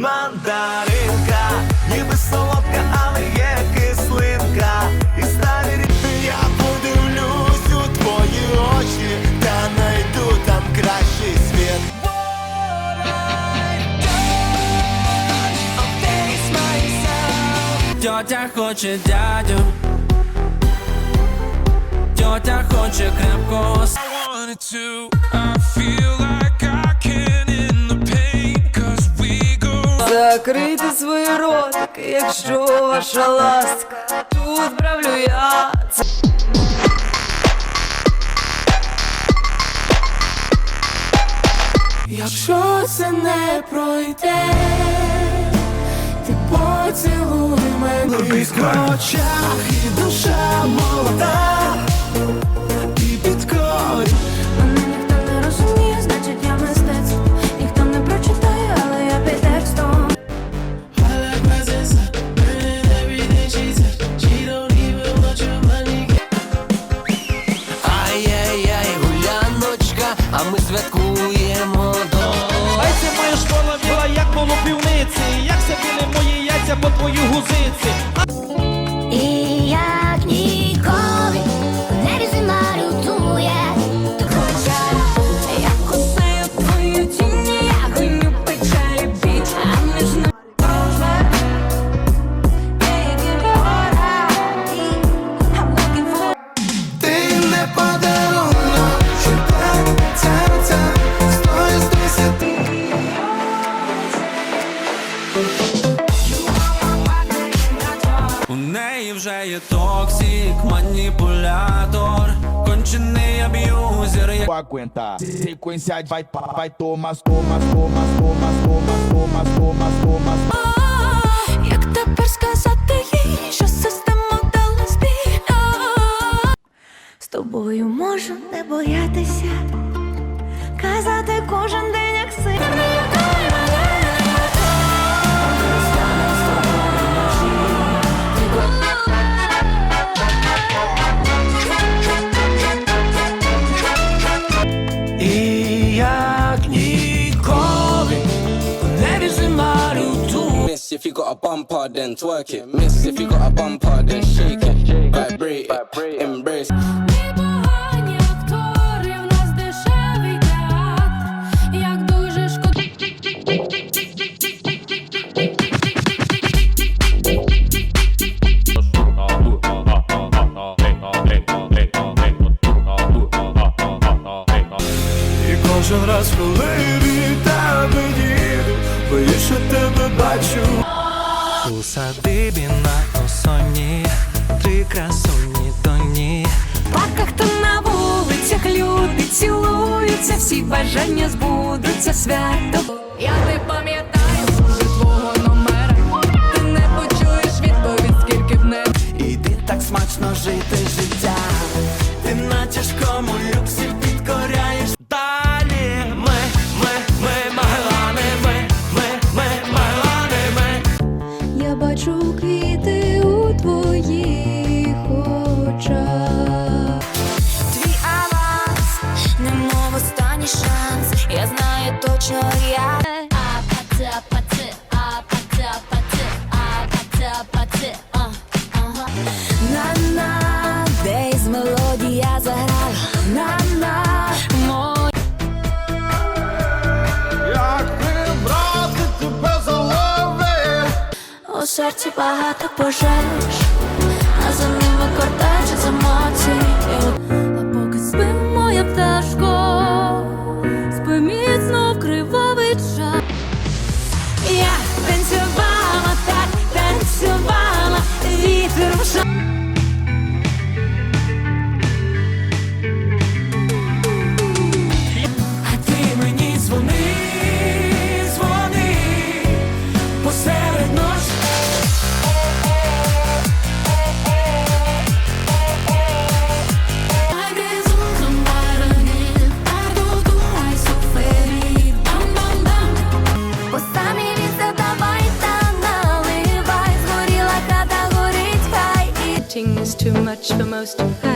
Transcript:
мандаринка, ніби солодка, але є кислинка. І старі рі- я подивлюсь у твої очі, та найду там кращий світ. Тьотя хоче дядю. Тьотя хоче крепкого с- wanted to. I feel like I can go. Закрийте свої ротики, якщо ваша ласка тут правлю я. Це Якщо це не пройде, ти поцілуй мене В очах і душа молода, твою гузиці. вже є токсик, маніпулятор, кончений аб'юзер. Vai aguentar, sequência vai, vai tomar, toma, toma, toma, toma, toma, toma, Як тепер сказати їй, що система дала збій? З тобою можу не боятися, казати кожен день, як сильно. як ніколи в небі зима лютує. Miss if you got a bumper, then twerk it. Miss if you got a bumper, then shake it. Vibrate Кожен раз, коли від тебе їду, боюсь, що тебе бачу. У садибі на осоні, три красуні тоні. в парках та на вулицях люди цілуються, всі бажання збудуться свято. Я не пам'ятаю серці багато пожеж, а за ними кортежі з емоцій. А поки спи, моя пташко, спи міцно в кривавий час. Я танцювала, так танцювала, вітер в ша- too much for most.